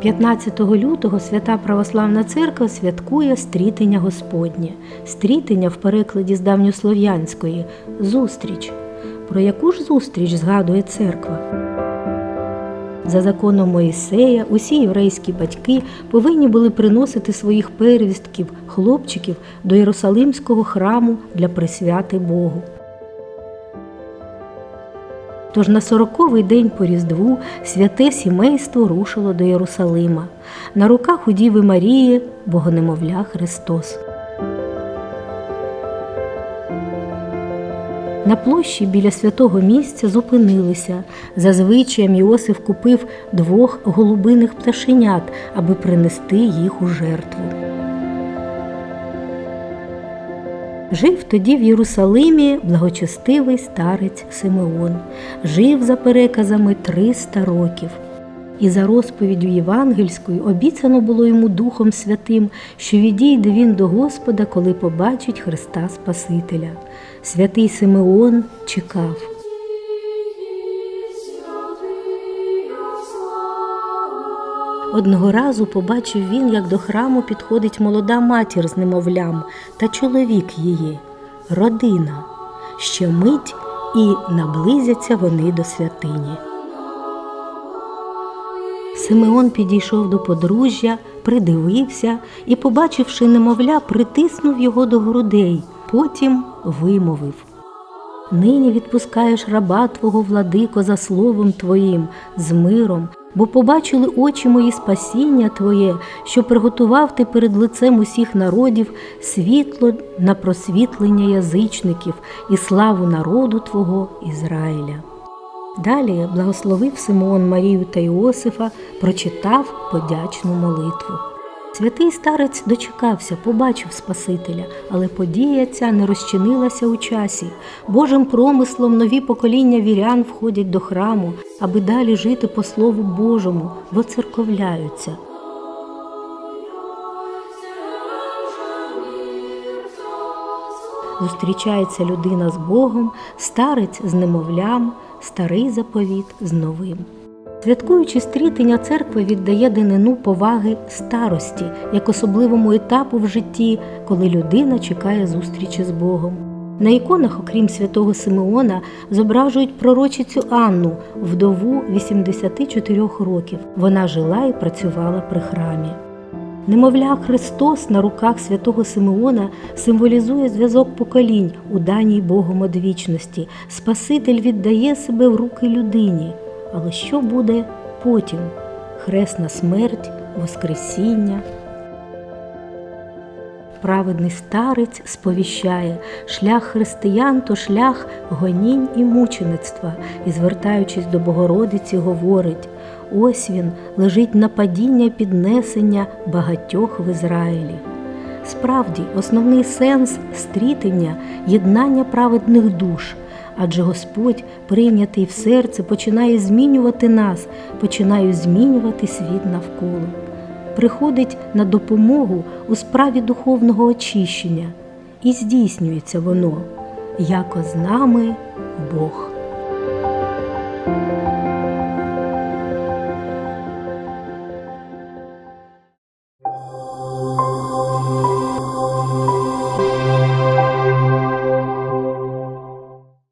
15 лютого Свята Православна Церква святкує стрітення Господнє. Стрітення в перекладі з давньослов'янської зустріч. Про яку ж зустріч згадує церква? За законом Моїсея, усі єврейські батьки повинні були приносити своїх первістків, хлопчиків до Єрусалимського храму для присвяти Богу. Тож на сороковий день по Різдву святе сімейство рушило до Єрусалима. На руках у Діви Марії Богонемовля Христос. На площі біля святого місця зупинилися. За звичаєм Йосиф купив двох голубиних пташенят, аби принести їх у жертву. Жив тоді в Єрусалимі благочестивий старець Симеон. Жив за переказами 300 років. І за розповіддю євангельською обіцяно було йому Духом Святим, що відійде він до Господа, коли побачить Христа Спасителя. Святий Симеон чекав. Одного разу побачив він, як до храму підходить молода матір з немовлям та чоловік її, родина. Ще мить і наблизяться вони до святині. Симеон підійшов до подружжя, придивився і, побачивши немовля, притиснув його до грудей, потім вимовив. Нині відпускаєш раба Твого владико за словом Твоїм, з миром, бо побачили очі мої спасіння Твоє, що приготував ти перед лицем усіх народів світло на просвітлення язичників і славу народу Твого Ізраїля. Далі благословив Симеон Марію та Іосифа, прочитав подячну молитву. Святий старець дочекався, побачив Спасителя, але подія ця не розчинилася у часі. Божим промислом нові покоління вірян входять до храму, аби далі жити по Слову Божому, воцерковляються. Зустрічається людина з Богом, старець з немовлям, старий заповіт з новим. Святкуючи стрітення, церква віддає данину поваги старості як особливому етапу в житті, коли людина чекає зустрічі з Богом. На іконах, окрім святого Симеона, зображують пророчицю Анну, вдову 84 років. Вона жила і працювала при храмі. Немовля Христос на руках святого Симеона символізує зв'язок поколінь у даній Богом одвічності. Спаситель віддає себе в руки людині. Але що буде потім? Хресна смерть, Воскресіння. Праведний старець сповіщає шлях християн то шлях гонінь і мучеництва, і, звертаючись до Богородиці, говорить ось він лежить на падіння піднесення багатьох в Ізраїлі. Справді, основний сенс стрітення єднання праведних душ, адже Господь, прийнятий в серце, починає змінювати нас, починає змінювати світ навколо. Приходить на допомогу у справі духовного очищення, і здійснюється воно, яко з нами Бог.